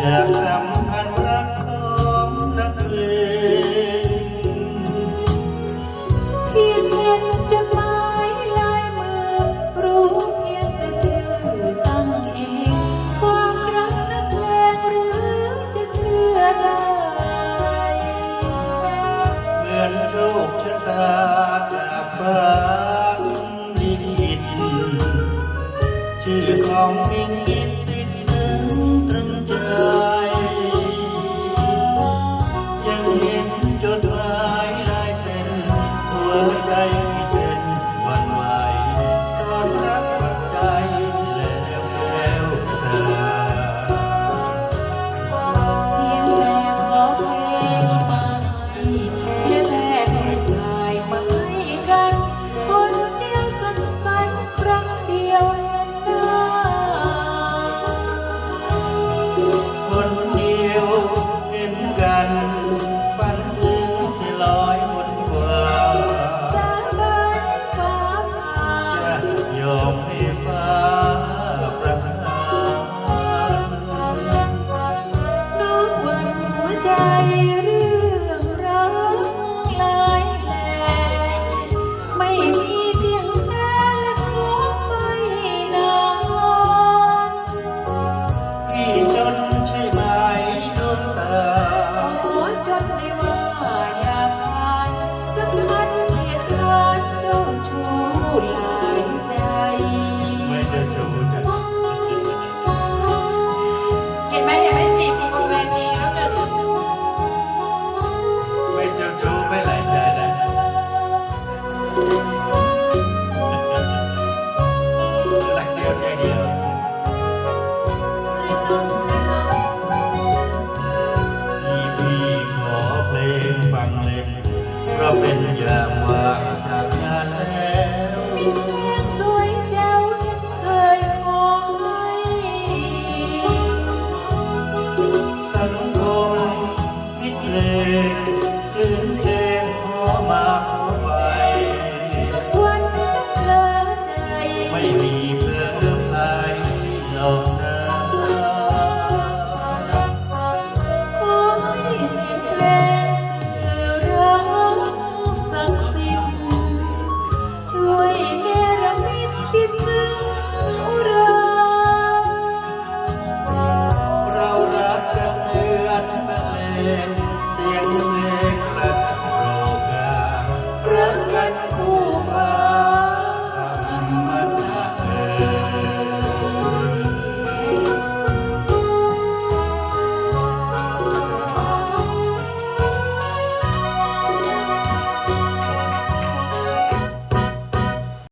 จากสัมพันธ์รักของนักงที่เขียนจดหมายลามือรู้เพียงแต่จอตั้งเอง ความรักนักเลงหรือจะเชื่อได้เหมือนโชคชะตาจากฟ้ ฟ้าประทานหัวใจ